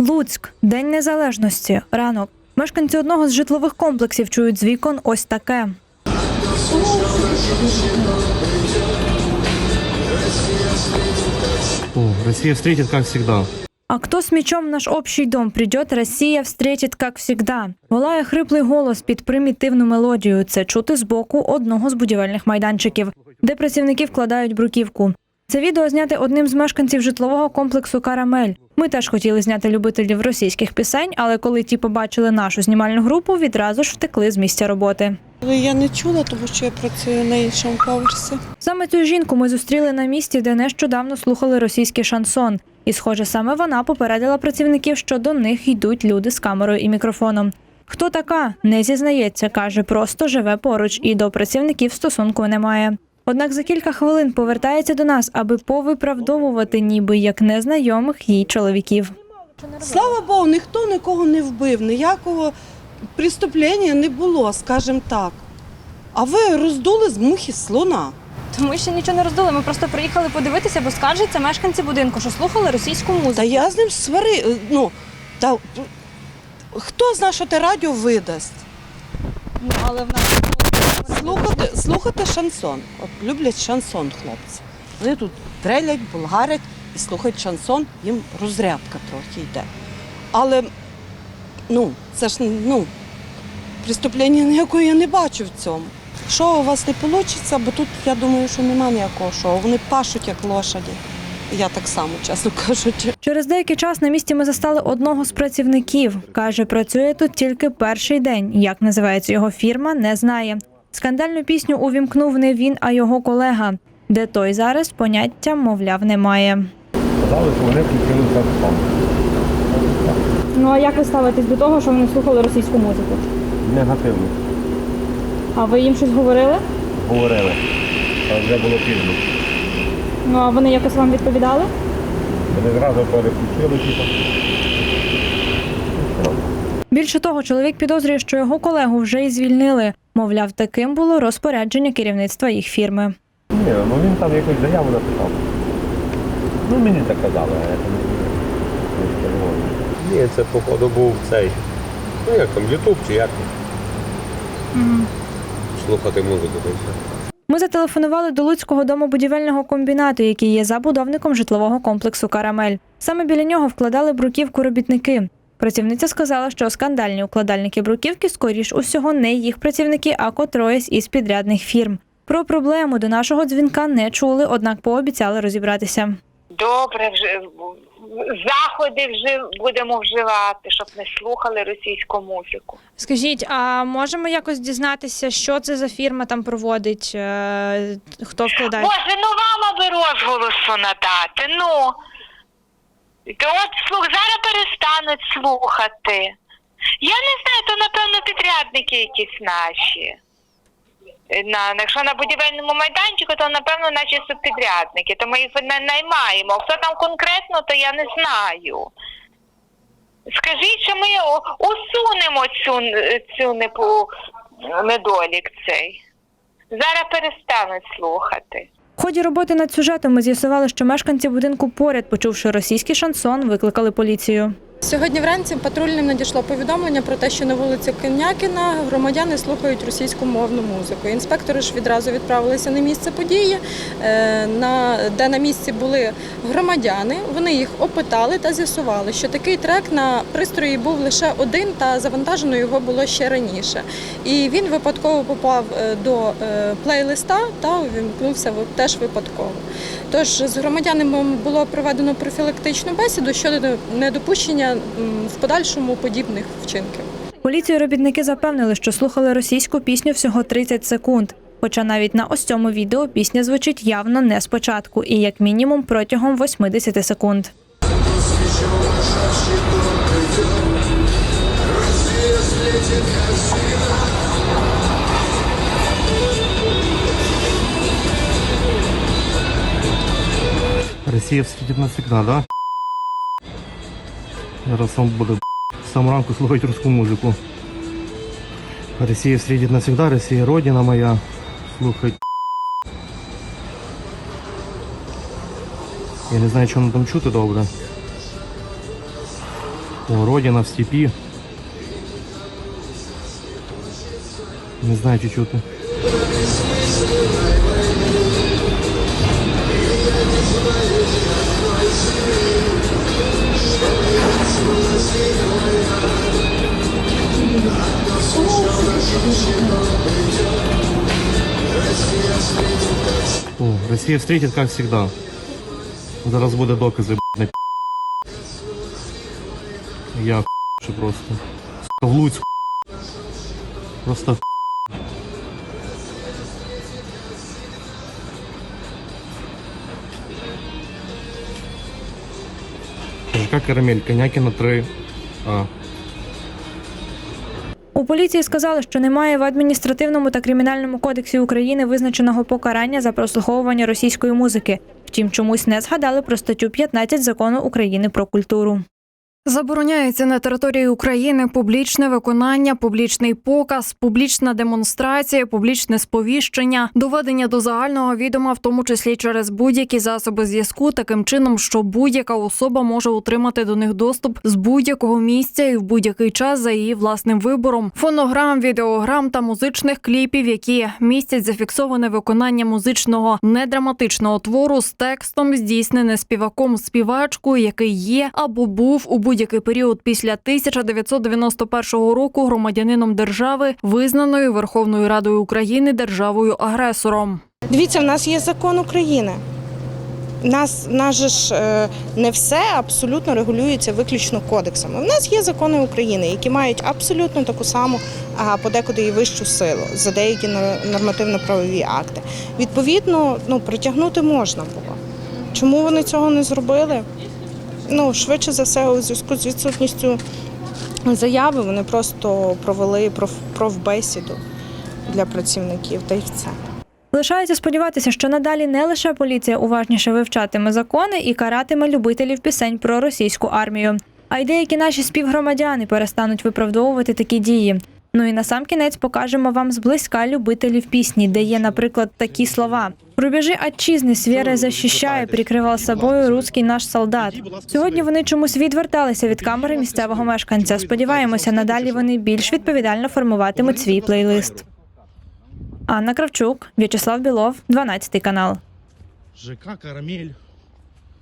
Луцьк, День Незалежності, ранок. Мешканці одного з житлових комплексів чують з вікон ось таке. О, Россия встретит, как всегда. А кто с мечом в наш общий дом придет, Росія встретит, как всегда. Волає хриплий голос під примітивну мелодію. Це чути з боку одного з будівельних майданчиків, де працівники вкладають бруківку. Це відео зняте одним з мешканців житлового комплексу Карамель. Ми теж хотіли зняти любителів російських пісень, але коли ті побачили нашу знімальну групу, відразу ж втекли з місця роботи. Але я не чула, тому що я працюю на іншому поверсі. Саме цю жінку ми зустріли на місці, де нещодавно слухали російський шансон. І, схоже, саме вона попередила працівників, що до них йдуть люди з камерою і мікрофоном. Хто така? Не зізнається, каже, просто живе поруч і до працівників стосунку немає. Однак за кілька хвилин повертається до нас, аби повиправдовувати ніби як незнайомих їй чоловіків. Слава Богу, ніхто нікого не вбив, ніякого преступлення не було, скажімо так. А ви роздули з мухи слона. Ми ще нічого не роздули. Ми просто приїхали подивитися, бо скаржаться мешканці будинку, що слухали російську музику. Та я з ним свари. Ну, та, хто знає, що те радіо видасть? Ну, але в нас Слухати, слухати шансон. От люблять шансон хлопці. Вони тут трелять, болгарять і слухають шансон, їм розрядка трохи йде. Але ну, це ж ну, преступлення ніякого я не бачу в цьому. Що у вас не вийде, бо тут я думаю, що немає ніякого шоу. Вони пашуть як лошаді. Я так само, чесно кажучи. Через деякий час на місці ми застали одного з працівників. Каже, працює тут тільки перший день. Як називається його фірма, не знає. Скандальну пісню увімкнув не він, а його колега. Де той зараз поняття, мовляв, немає. Сказали, що вони включили сам. ну а як ви ставитесь до того, що вони слухали російську музику? Негативно. А ви їм щось говорили? Говорили. А вже було пізно. Ну а вони якось вам відповідали? Вони зразу переключили, типу. Більше того, чоловік підозрює, що його колегу вже й звільнили. Мовляв, таким було розпорядження керівництва їх фірми. Ні, ну він там якусь заяву написав. Ну мені так казали, а я там не знаю. Ні, це походу був цей. Ну як там, Ютуб чи як? Слухати музику, то все. Ми зателефонували до Луцького домобудівельного комбінату, який є забудовником житлового комплексу Карамель. Саме біля нього вкладали бруківку робітники. Працівниця сказала, що скандальні укладальники бруківки скоріш усього не їх працівники, а котроїсь із підрядних фірм. Про проблему до нашого дзвінка не чули, однак пообіцяли розібратися. Добре, вже заходи вже будемо вживати, щоб не слухали російську музику. Скажіть, а можемо якось дізнатися, що це за фірма там проводить? е, Хто вкладає? Боже, ну вам аби розголосу надати. Ну от слух зараз перестануть слухати. Я не знаю, то напевно підрядники якісь наші. На, якщо на будівельному майданчику, то напевно наші субпідрядники, то ми їх не наймаємо. Хто там конкретно, то я не знаю. Скажіть, що ми усунемо цю, цю непу, недолік цей. Зараз перестануть слухати. Ході роботи над сюжетом ми з'ясували, що мешканці будинку поряд, почувши російський шансон, викликали поліцію. Сьогодні вранці патрульним надійшло повідомлення про те, що на вулиці Конякіна громадяни слухають російську мовну музику. Інспектори ж відразу відправилися на місце події, е, де на місці були громадяни. Вони їх опитали та з'ясували, що такий трек на пристрої був лише один, та завантажено його було ще раніше. І він випадково попав е, до е, плейлиста та увімкнувся теж випадково. Тож з громадянами було проведено профілактичну бесіду щодо недопущення в подальшому подібних вчинків. Поліцію робітники запевнили, що слухали російську пісню всього 30 секунд. Хоча навіть на ось цьому відео пісня звучить явно не спочатку і як мінімум протягом 80 секунд. Росія встретить навсегда, да? Зараз вам буде з самого ранку слухати русську музику. Росія встретить навсегда, Росія родина моя. Слухать. Я не знаю, що воно там чути добре. О, Родина в степи. Не знаю, чи чути. Россия встретит, как всегда. Зараз буде докази, на пі***. Я просто. Сука, в Луцьк. Просто х**. ЖК Карамель, Конякіна 3. А. У поліції сказали, що немає в адміністративному та кримінальному кодексі України визначеного покарання за прослуховування російської музики. Втім, чомусь не згадали про статтю 15 закону України про культуру. Забороняється на території України публічне виконання, публічний показ, публічна демонстрація, публічне сповіщення, доведення до загального відома, в тому числі через будь-які засоби зв'язку, таким чином, що будь-яка особа може отримати до них доступ з будь-якого місця і в будь-який час за її власним вибором. Фонограм, відеограм та музичних кліпів, які містять зафіксоване виконання музичного недраматичного твору з текстом, здійснене співаком співачкою, який є або був у будь-який період після 1991 року громадянином держави, визнаної Верховною Радою України державою агресором. Дивіться, в нас є закон України. Нас, нас же ж е, не все абсолютно регулюється виключно кодексами. У нас є закони України, які мають абсолютно таку саму, а подекуди і вищу силу за деякі нор- нормативно-правові акти. Відповідно, ну притягнути можна було. Чому вони цього не зробили? Ну, швидше за все, у зв'язку з відсутністю заяви вони просто провели проф- профбесіду для працівників, та й все. Лишається сподіватися, що надалі не лише поліція уважніше вивчатиме закони і каратиме любителів пісень про російську армію, а й деякі наші співгромадяни перестануть виправдовувати такі дії. Ну і на сам кінець покажемо вам зблизька любителів пісні, де є, наприклад, такі слова: рубежі отчизни з віри защищає, прикривав собою руський наш солдат. Сьогодні вони чомусь відверталися від камери місцевого мешканця. Сподіваємося, надалі вони більш відповідально формуватимуть свій плейлист. Анна Кравчук, В'ячеслав Білов, 12 канал. ЖК Карамель.